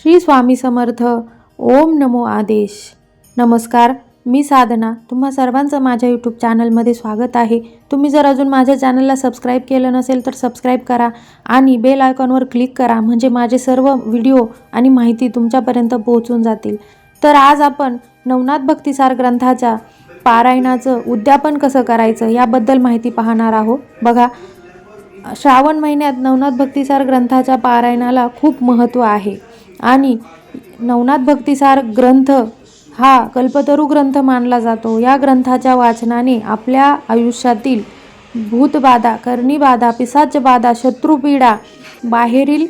श्री स्वामी समर्थ. ओम नमो आदेश. नमस्कार मी साधना. तुम्हा सर्वांचं माझ्या यूट्यूब चॅनलमध्ये स्वागत आहे. तुम्ही जर अजून माझ्या चॅनलला सबस्क्राईब केलं नसेल तर सबस्क्राईब करा आणि बेल आयकॉनवर क्लिक करा. म्हणजे माझे सर्व व्हिडिओ आणि माहिती तुमच्यापर्यंत पोहोचून जातील. तर आज आपण नवनाथ भक्तिसार ग्रंथाच्या पारायणाचं उद्यापन कसं करायचं याबद्दल माहिती पाहणार आहोत. बघा श्रावण महिन्यात नवनाथ भक्तिसार ग्रंथाच्या पारायणाला खूप महत्त्व आहे. आणि नवनाथ भक्तिसार ग्रंथ हा कल्पतरू ग्रंथ मानला जातो. या ग्रंथाच्या वाचनाने आपल्या आयुष्यातील भूतबाधा कर्णीबाधा पिसाचबाधा शत्रुपीडा बाहेरील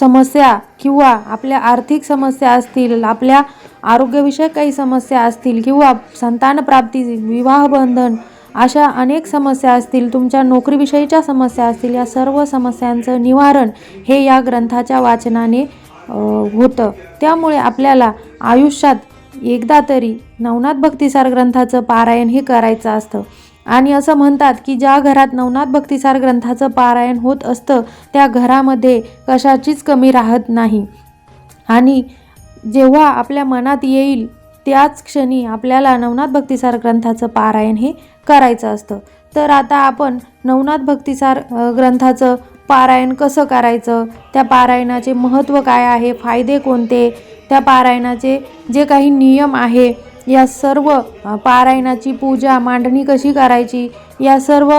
समस्या किंवा आपल्या आर्थिक समस्या असतील आपल्या आरोग्यविषयक काही समस्या असतील किंवा संतानप्राप्ती विवाहबंधन अशा अनेक समस्या असतील तुमच्या नोकरीविषयीच्या समस्या असतील या सर्व समस्यांचं निवारण हे या ग्रंथाच्या वाचनाने होतं. त्यामुळे आपल्याला आयुष्यात एकदा तरी नवनाथ भक्तिसार ग्रंथाचं पारायण हे करायचं असतं. आणि असं म्हणतात की ज्या घरात नवनाथ भक्तिसार ग्रंथाचं पारायण होत असतं त्या घरामध्ये कशाचीच कमी राहत नाही. आणि जेव्हा आपल्या मनात येईल त्याच क्षणी आपल्याला नवनाथ भक्तिसार ग्रंथाचं पारायण हे करायचं असतं. तर आता आपण नवनाथ भक्तिसार ग्रंथाचं पारायण कसं करायचं? त्या पारायणाचे महत्त्व काय आहे? फायदे कोणते? त्या पारायणाचे जे काही नियम आहे या सर्व पारायणाची पूजा मांडणी कशी करायची? या सर्व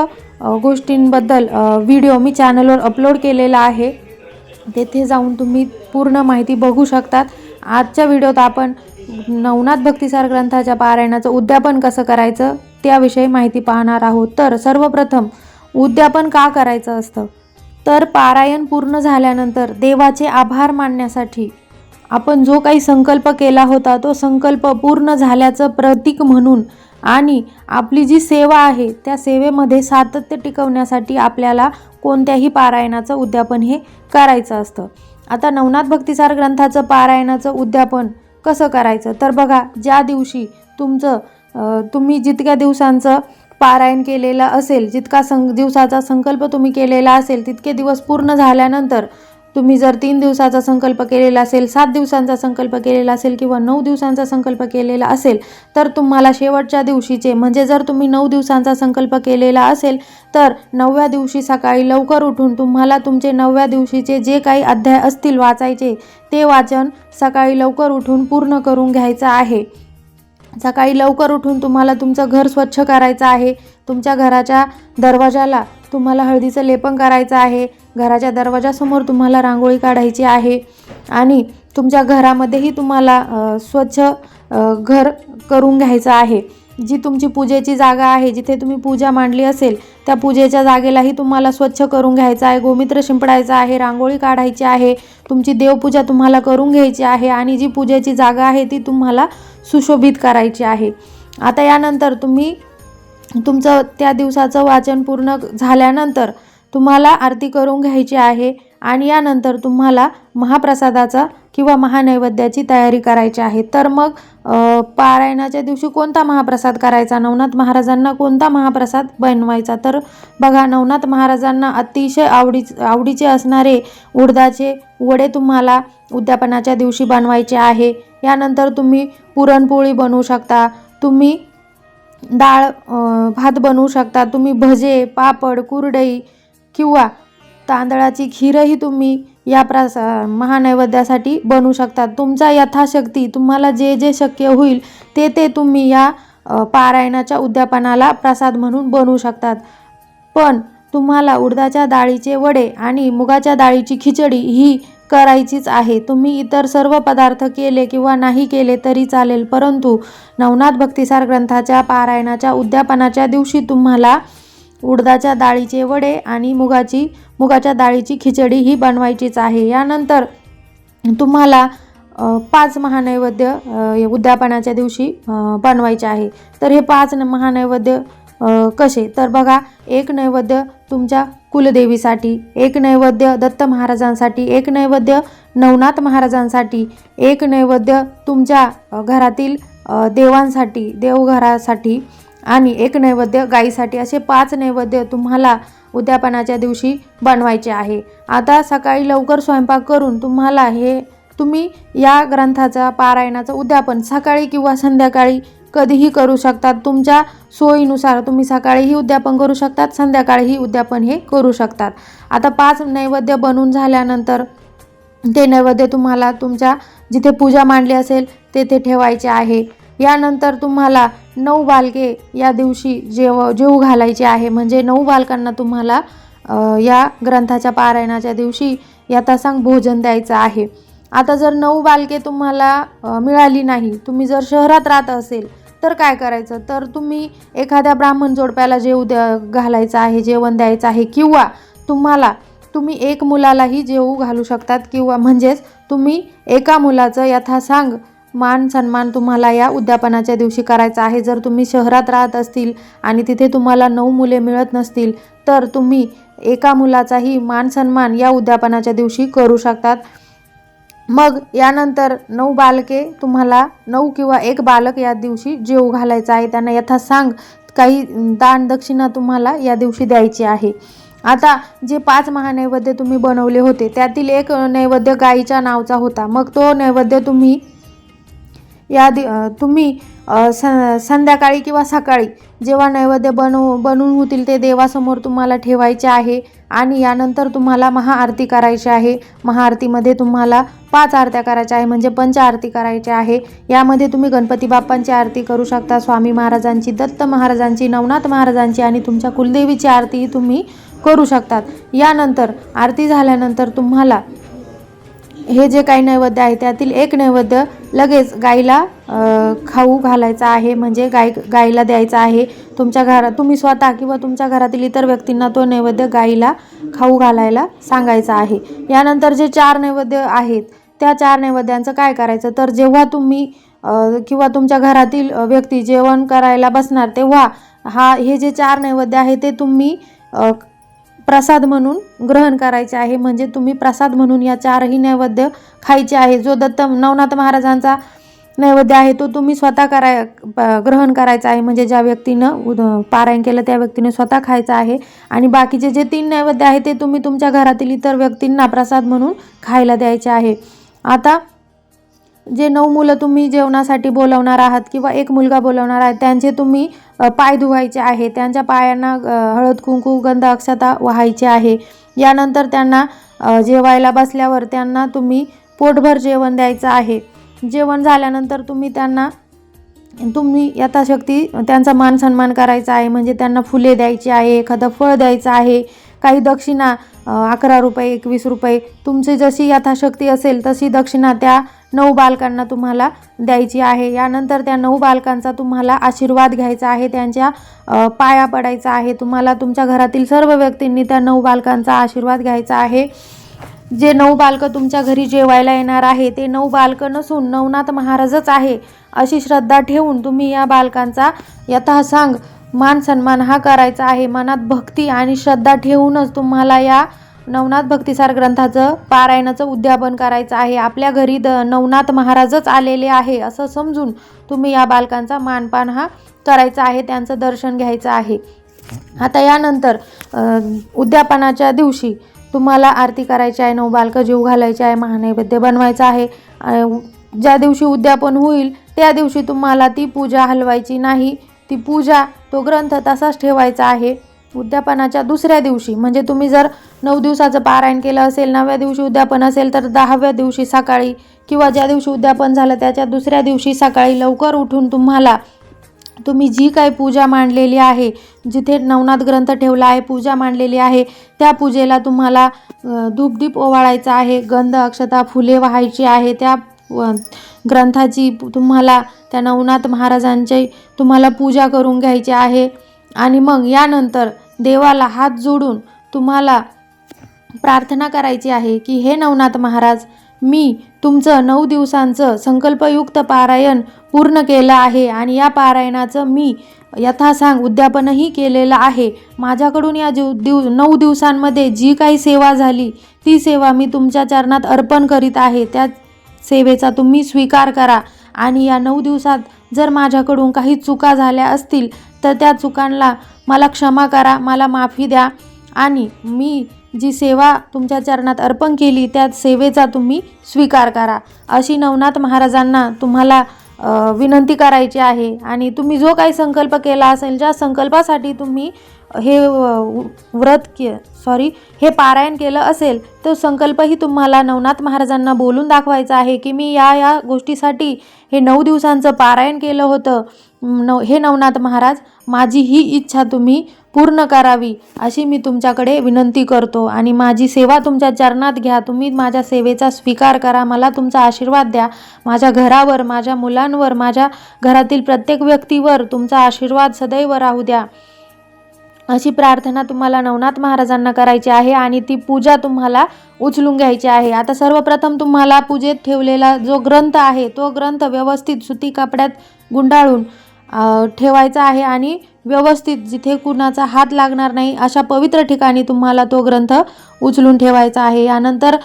गोष्टींबद्दल व्हिडिओ मी चॅनलवर अपलोड केलेला आहे. तेथे जाऊन तुम्ही पूर्ण माहिती बघू शकतात. आजच्या व्हिडिओत आपण नवनाथ भक्तिसार ग्रंथाच्या पारायणाचं उद्यापन कसं करायचं त्याविषयी माहिती पाहणार आहोत. तर सर्वप्रथम उद्यापन का करायचं असतं? तर पारायण पूर्ण झाल्यानंतर देवाचे आभार मानण्यासाठी आपण जो काही संकल्प केला होता तो संकल्प पूर्ण झाल्याचं प्रतीक म्हणून आणि आपली जी सेवा आहे त्या सेवेमध्ये सातत्य टिकवण्यासाठी आपल्याला कोणत्याही पारायणाचं उद्यापन हे करायचं असतं. आता नवनाथ भक्तिसार ग्रंथाचं पारायणाचं उद्यापन कसं करायचं? तर बघा ज्या दिवशी तुमचं तुम्ही जितक्या दिवसांचं पारायण केलेलं असेल जितका सं दिवसाचा संकल्प तुम्ही केलेला असेल तितके दिवस पूर्ण झाल्यानंतर तुम्ही जर तीन दिवसाचा संकल्प केलेला असेल सात दिवसांचा संकल्प केलेला असेल किंवा नऊ दिवसांचा संकल्प केलेला असेल तर तुम्हाला शेवटच्या दिवशीचे म्हणजे जर तुम्ही नऊ दिवसांचा संकल्प केलेला असेल तर नवव्या दिवशी सकाळी लवकर उठून तुम्हाला तुमचे नवव्या दिवशीचे जे काही अध्याय असतील वाचायचे ते वाचन सकाळी लवकर उठून पूर्ण करून घ्यायचं आहे. सकाळी लवकर उठून तुम्हाला तुमचं घर स्वच्छ करायचं आहे. तुमच्या घराच्या दरवाजाला तुम्हाला हळदीचं लेपन करायचं आहे. घराच्या दरवाजासमोर तुम्हाला रांगोळी काढायची आहे आणि तुमच्या घरामध्येही तुम्हाला स्वच्छ घर करून घ्यायचं आहे. जी तुमची पूजेची जागा आहे जिथे तुम्ही पूजा मांडली असेल त्या पूजेच्या जागेलाही तुम्हाला स्वच्छ करून घ्यायचं आहे. गोमित्र शिंपडायचं आहे रांगोळी काढायची आहे तुमची देवपूजा तुम्हाला करून घ्यायची आहे आणि जी पूजेची जागा आहे ती तुम्हाला सुशोभित करायची आहे. आता यानंतर तुम्ही तुमचं त्या दिवसाचं वाचन पूर्ण झाल्यानंतर तुम्हाला आरती करून घ्यायची आहे आणि यानंतर तुम्हाला महाप्रसादाचा किंवा महानैवेद्याची तयारी करायची आहे. तर मग पारायणाच्या दिवशी कोणता महाप्रसाद करायचा? नवनाथ महाराजांना कोणता महाप्रसाद बनवायचा? तर बघा नवनाथ महाराजांना अतिशय आवडी आवडीचे असणारे उडदाचे वडे तुम्हाला उद्यापनाच्या दिवशी बनवायचे आहे. यानंतर तुम्ही पुरणपोळी बनवू शकता तुम्ही डाळ भात बनवू शकता तुम्ही भजे पापड कुरडई किंवा तांदळाची खीरही तुम्ही या प्रसा महानैवेद्यासाठी बनवू शकता तुमच्या यथाशक्ती तुम्हाला जे जे शक्य होईल ते ते तुम्ही या पारायणाच्या उद्यापनाला प्रसाद म्हणून बनवू शकतात. पण तुम्हाला उडदाच्या डाळीचे वडे आणि मुगाच्या डाळीची खिचडी ही करायचीच आहे. तुम्ही इतर सर्व पदार्थ केले किंवा नाही केले तरी चालेल परंतु नवनाथ भक्तिसार ग्रंथाच्या पारायणाच्या उद्यापनाच्या दिवशी तुम्हाला उडदाच्या डाळीचे वडे आणि मुगाची मुगाच्या डाळीची खिचडी ही बनवायचीच आहे. यानंतर तुम्हाला पाच महानैवेद्य उद्यापनाच्या दिवशी बनवायचे आहे. तर हे पाच महानैवेद्य कसे? तर बघा एक नैवेद्य तुमच्या कुलदेवीसाठी एक नैवेद्य दत्त महाराजांसाठी एक नैवेद्य नवनाथ महाराजांसाठी एक नैवेद्य तुमच्या घरातील देवांसाठी देवघरासाठी आणि एक नैवेद्य गाईसाठी असे पाच नैवेद्य तुम्हाला उद्यापनाच्या दिवशी बनवायचे आहे. आता सकाळी लवकर स्वयंपाक करून तुम्हाला हे तुम्ही या ग्रंथाचा पारायणाचं उद्यापन सकाळी किंवा संध्याकाळी कधीही करू शकतात. तुमच्या सोयीनुसार तुम्ही सकाळीही उद्यापन करू शकतात संध्याकाळीही उद्यापन हे करू शकतात. आता पाच नैवेद्य बनून झाल्यानंतर ते नैवेद्य तुम्हाला तुमच्या जिथे पूजा मांडली असेल तेथे ठेवायचे आहे. यानंतर तुम्हाला नऊ बालके या दिवशी जेव जेवू घालायचे आहे. म्हणजे नऊ बालकांना तुम्हाला या ग्रंथाच्या पारायणाच्या दिवशी यथासांग भोजन द्यायचं आहे. आता जर नऊ बालके तुम्हाला मिळाली नाही तुम्ही जर शहरात राहत असेल तर काय करायचं? तर तुम्ही एखाद्या ब्राह्मण जोडप्याला जेव द्या घालायचं आहे जेवण द्यायचं आहे किंवा तुम्हाला तुम्ही एक मुलालाही जेवू घालू शकतात किंवा म्हणजेच तुम्ही एका मुलाचं यथासांग मान सन्मान तुम्हाला या उद्यापनाच्या दिवशी करायचा आहे. जर तुम्ही शहरात राहत असतील आणि तिथे तुम्हाला नऊ मुले मिळत नसतील तर तुम्ही एका मुलाचाही मान सन्मान या उद्यापनाच्या दिवशी करू शकतात. मग यानंतर नऊ बालके तुम्हाला नऊ किंवा एक बालक या दिवशी जेवू घालायचा आहे. त्यांना यथा सांग काही दान दक्षिणा तुम्हाला या दिवशी द्यायची आहे. आता जे पाच महानैवेद्य तुम्ही बनवले होते त्यातील एक नैवेद्य गाईच्या नावचा होता. मग तो नैवेद्य तुम्ही या दि तुम्ही स संध्याकाळी किंवा सकाळी जेव्हा नैवेद्य बनव बनवून होतील ते देवासमोर तुम्हाला ठेवायचे आहे आणि यानंतर तुम्हाला महाआरती करायची आहे. महाआरतीमध्ये तुम्हाला पाच आरत्या करायच्या आहे म्हणजे पंच आरती करायची आहे. यामध्ये तुम्ही गणपती बाप्पांची आरती करू शकता स्वामी महाराजांची दत्त महाराजांची नवनाथ महाराजांची आणि तुमच्या कुलदेवीची आरतीही तुम्ही करू शकतात. यानंतर आरती झाल्यानंतर तुम्हाला हे जे काही नैवेद्य आहे त्यातील एक नैवेद्य लगेच गाईला खाऊ घालायचा आहे. म्हणजे गाय गाईला द्यायचा आहे. तुमच्या घरात तुम्ही स्वतः किंवा तुमच्या घरातील इतर व्यक्तींना तो नैवेद्य गाईला खाऊ घालायला सांगायचा आहे. यानंतर जे चार नैवेद्य आहेत त्या चार नैवेद्यांचं काय करायचं? तर जेव्हा तुम्ही किंवा तुमच्या घरातील व्यक्ती जेवण करायला बसणार तेव्हा हा हे जे चार नैवेद्य आहे ते तुम्ही प्रसाद म्हणून ग्रहण करायचे आहे. म्हणजे तुम्ही प्रसाद म्हणून या चारही नैवेद्य खायचे आहे. जो दत्त नवनाथ महाराजांचा नैवेद्य आहे तो तुम्ही स्वतः कराय प- ग्रहण करायचा आहे. म्हणजे ज्या व्यक्तीनं उद पारायण केलं त्या व्यक्तीने स्वतः खायचं आहे. आणि बाकीचे जे तीन नैवेद्य आहे ते तुम्ही तुमच्या घरातील इतर व्यक्तींना प्रसाद म्हणून खायला द्यायचे आहे. आता जे नऊ मुलं तुम्ही जेवणासाठी बोलवणार आहात किंवा एक मुलगा बोलवणार आहे त्यांचे तुम्ही पाय धुवायचे आहे त्यांच्या पायांना हळद कुंकू गंध अक्षता व्हायचे आहे. यानंतर त्यांना जेवायला बसल्यावर त्यांना तुम्ही पोटभर जेवण द्यायचं आहे. जेवण झाल्यानंतर तुम्ही त्यांना तुम्ही यथाशक्ती त्यांचा मान सन्मान करायचा आहे म्हणजे त्यांना फुले द्यायची आहे एखादं फळ द्यायचं आहे काही दक्षिणा अकरा रुपये एकवीस रुपये तुमची जशी यथाशक्ती असेल तशी दक्षिणा त्या नऊ बालकांना तुम्हाला द्यायची आहे. यानंतर त्या नऊ बालकांचा तुम्हाला आशीर्वाद घ्यायचा आहे त्यांच्या पाया पडायचा आहे. तुम्हाला तुमच्या घरातील सर्व व्यक्तींनी त्या नऊ बालकांचा आशीर्वाद घ्यायचा आहे. जे नऊ बालकं तुमच्या घरी जेवायला येणार आहे ते नऊ बालकं नसून नवनाथ महाराजच आहे अशी श्रद्धा ठेवून तुम्ही या बालकांचा यथासांग मान सन्मान हा करायचा आहे. मनात भक्ती आणि श्रद्धा ठेवूनच तुम्हाला या नवनाथ भक्तिसार ग्रंथाचं पारायणाचं उद्यापन करायचं आहे. आपल्या घरी द नवनाथ महाराजच आलेले आहे असं समजून तुम्ही या बालकांचा मानपान हा करायचा आहे. त्यांचं दर्शन घ्यायचं आहे. आता यानंतर उद्यापनाच्या दिवशी तुम्हाला आरती करायची आहे. नऊ बालकं जीव घालायचे आहे. महानैवेद्य बनवायचं आहे. ज्या दिवशी उद्यापन होईल त्या दिवशी तुम्हाला ती पूजा हलवायची नाही. ती पूजा तो ग्रंथ तसाच ठेवायचा आहे. उद्यापनाच्या दुसऱ्या दिवशी म्हणजे तुम्ही जर नऊ दिवसाचं पारायण केलं असेल नवव्या दिवशी उद्यापन असेल तर दहाव्या दिवशी सकाळी किंवा ज्या दिवशी उद्यापन झालं त्याच्या दुसऱ्या दिवशी सकाळी लवकर उठून तुम्हाला तुम्ही जी काही पूजा मांडलेली आहे जिथे नवनाथ ग्रंथ ठेवला आहे पूजा मांडलेली आहे त्या पूजेला तुम्हाला धूपदीप ओवाळायचा आहे गंध अक्षता फुले वाहायची आहे त्या व- ग्रंथाची तुम्हाला त्या नवनाथ महाराजांची तुम्हाला पूजा करून घ्यायची आहे. आणि मग यानंतर देवाला हात जोडून तुम्हाला प्रार्थना करायची आहे की हे नवनाथ महाराज मी तुमचं नऊ दिवसांचं संकल्पयुक्त पारायण पूर्ण केलं आहे आणि या पारायणाचं मी यथासांग उद्यापनही केलेलं आहे. माझ्याकडून या जीव दिव नऊ दिवसांमध्ये जी काही सेवा झाली ती सेवा मी तुमच्या चरणात अर्पण करीत आहे. त्या सेवेचा तुम्ही स्वीकार करा. आणि या नऊ दिवसात जर माझ्याकडून काही चुका झाल्या असतील तर त्या चुकांना मला क्षमा करा मला माफी द्या. आणि मी जी सेवा तुमच्या चरणात अर्पण केली त्या सेवेचा तुम्ही स्वीकार करा. अशी नवनाथ महाराजांना तुम्हाला विनंती करायची आहे. आणि तुम्ही जो काही संकल्प केला असेल ज्या संकल्पासाठी तुम्ही हे व्रत के सॉरी हे पारायण केलं असेल तो संकल्पही तुम्हाला नवनाथ महाराजांना बोलून दाखवायचा आहे की मी या या गोष्टीसाठी हे नऊ दिवसांचं पारायण केलं होतं. नव हे नवनाथ महाराज माझी ही इच्छा तुम्ही पूर्ण करावी अशी मी तुमच्याकडे विनंती करतो. आणि माझी सेवा तुमच्या चरणात घ्या. तुम्ही माझ्या सेवेचा स्वीकार करा. मला तुमचा आशीर्वाद द्या. माझ्या घरावर माझ्या मुलांवर माझ्या घरातील प्रत्येक व्यक्तीवर तुमचा आशीर्वाद सदैव राहू द्या. अशी प्रार्थना तुम्हाला नवनाथ महाराजांना करायची आहे आणि ती पूजा तुम्हाला उचलून घ्यायची आहे. आता सर्वप्रथम तुम्हाला पूजेत ठेवलेला जो ग्रंथ आहे तो ग्रंथ व्यवस्थित सुती कपड्यात गुंडाळून ठेवायचा आहे आणि व्यवस्थित जिथे कुणाचा हात लागणार नाही अशा पवित्र ठिकाणी तुम्हाला तो ग्रंथ उचलून ठेवायचा आहे. यानंतर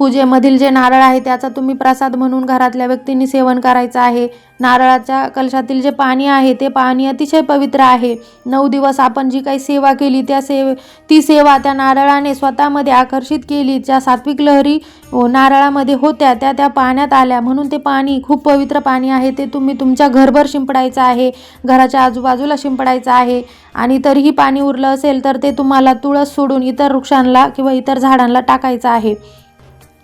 पूजेमधील जे नारळ आहे त्याचा तुम्ही प्रसाद म्हणून घरातल्या व्यक्तींनी सेवन करायचं आहे. नारळाच्या कलशातील जे पाणी आहे ते पाणी अतिशय पवित्र आहे. नऊ दिवस आपण जी काही सेवा केली त्या सेव ती सेवा त्या नारळाने स्वतःमध्ये आकर्षित केली. ज्या सात्विक लहरी नारळामध्ये होत्या त्या त्या पाण्यात आल्या. म्हणून ते पाणी खूप पवित्र पाणी आहे. ते तुम्ही तुमच्या घरभर शिंपडायचं आहे घराच्या आजूबाजूला शिंपडायचं आहे. आणि तरीही पाणी उरलं असेल तर ते तुम्हाला तुळस सोडून इतर वृक्षांना किंवा इतर झाडांना टाकायचं आहे.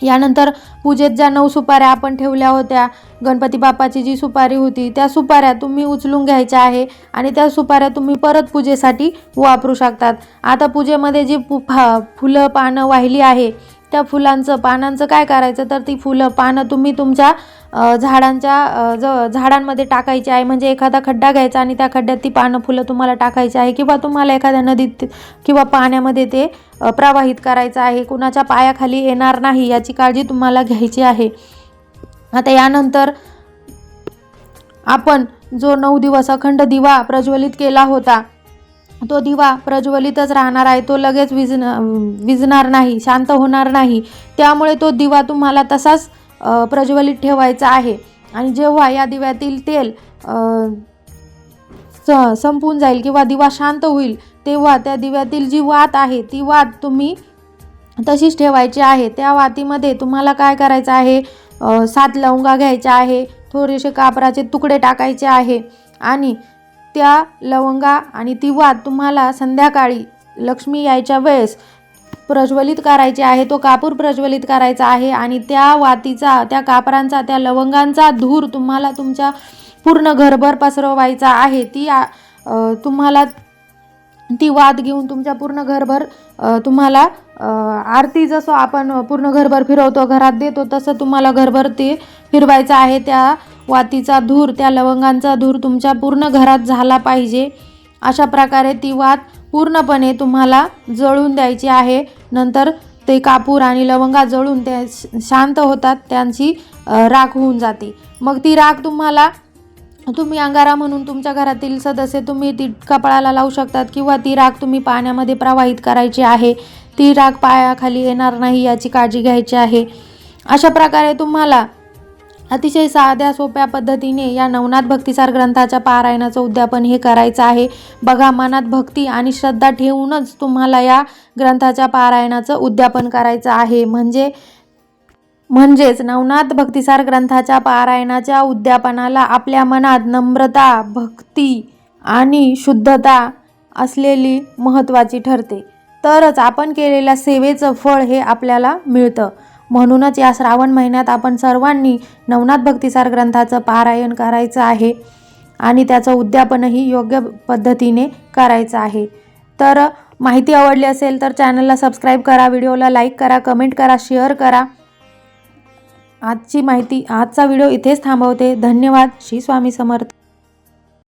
यानंतर पूजेत ज्या नऊ सुपाऱ्या आपण ठेवल्या होत्या गणपती बाप्पाची जी सुपारी होती त्या सुपाऱ्या तुम्ही उचलून घ्यायच्या आहे आणि त्या सुपाऱ्या तुम्ही परत पूजेसाठी वापरू शकतात. आता पूजेमध्ये जी पु फा फुलं पानं वाहिली आहे त्या फुलांचं पानांचं काय करायचं? तर ती फुलं पानं तुम्ही तुमच्या झाडांच्या ज झाडांमध्ये टाकायची आहे. म्हणजे एखादा खड्डा घ्यायचा आणि त्या खड्ड्यात ती पानं फुलं तुम्हाला टाकायची आहे. किंवा तुम्हाला एखाद्या नदीत किंवा पाण्यामध्ये ते प्रवाहित करायचं आहे. कुणाच्या पायाखाली येणार नाही याची काळजी तुम्हाला घ्यायची आहे. आता यानंतर आपण जो नऊ दिवस अखंड दिवा प्रज्वलित केला होता तो दिवा प्रज्वलितच राहणार आहे. तो लगेच विझन विजणार नाही शांत होणार नाही. त्यामुळे तो दिवा तुम्हाला तसाच प्रज्वलित ठेवायचं आहे. आणि जेव्हा या दिव्यातील तेल स संपून जाईल किंवा दिवा शांत होईल तेव्हा त्या दिव्यातील जी वात आहे ती वात तुम्ही तशीच ठेवायची आहे. त्या वातीमध्ये तुम्हाला काय करायचं आहे? सात लवंगा घ्यायच्या आहे थोडेसे कापराचे तुकडे टाकायचे आहे आणि त्या लवंगा आणि ती वात तुम्हाला संध्याकाळी लक्ष्मी यायच्या वेळेस प्रज्वलित करायचे आहे तो कापूर प्रज्वलित करायचा आहे आणि त्या वातीचा त्या कापरांचा त्या लवंगांचा धूर तुम्हाला तुमच्या पूर्ण घरभर पसरवायचा आहे. ती तुम्हाला ती वाद घेऊन तुमच्या पूर्ण घरभर तुम्हाला आरती जसं आपण पूर्ण घरभर फिरवतो घरात देतो तसं तुम्हाला घरभर ते फिरवायचं आहे. त्या वातीचा धूर त्या लवंगांचा धूर तुमच्या पूर्ण घरात झाला पाहिजे. अशा प्रकारे ती वात पूर्णपणे तुम्हाला जळून द्यायची आहे. नंतर ते कापूर आणि लवंगा जळून ते शांत होतात त्यांची राख होऊन जाते. मग ती राख तुम्हाला तुम्ही अंगारा म्हणून तुमच्या घरातील सदस्य तुम्ही ती कपाळाला लावू शकतात किंवा ती राख तुम्ही पाण्यामध्ये प्रवाहित करायची आहे ती राख पायाखाली येणार नाही याची काळजी घ्यायची आहे. अशा प्रकारे तुम्हाला अतिशय साध्या सोप्या पद्धतीने या नवनाथ भक्तिसार ग्रंथाच्या पारायणाचं उद्यापन हे करायचं आहे. बघा मनात भक्ती आणि श्रद्धा ठेवूनच तुम्हाला या ग्रंथाच्या पारायणाचं उद्यापन करायचं आहे. म्हणजे म्हणजेच नवनाथ भक्तिसार ग्रंथाच्या पारायणाच्या उद्यापनाला आपल्या मनात नम्रता भक्ती आणि शुद्धता असलेली महत्त्वाची ठरते. तरच आपण केलेल्या सेवेचं फळ हे आपल्याला मिळतं. म्हणूनच या श्रावण महिन्यात आपण सर्वांनी नवनाथ भक्तिसार ग्रंथाचं पारायण करायचं आहे आणि त्याचं उद्यापनही योग्य पद्धतीने करायचं आहे. तर माहिती आवडली असेल तर चॅनलला सबस्क्राईब करा व्हिडिओला लाईक करा कमेंट करा शेअर करा. आजची माहिती आजचा व्हिडिओ इथेच थांबवते. धन्यवाद. श्री स्वामी समर्थ.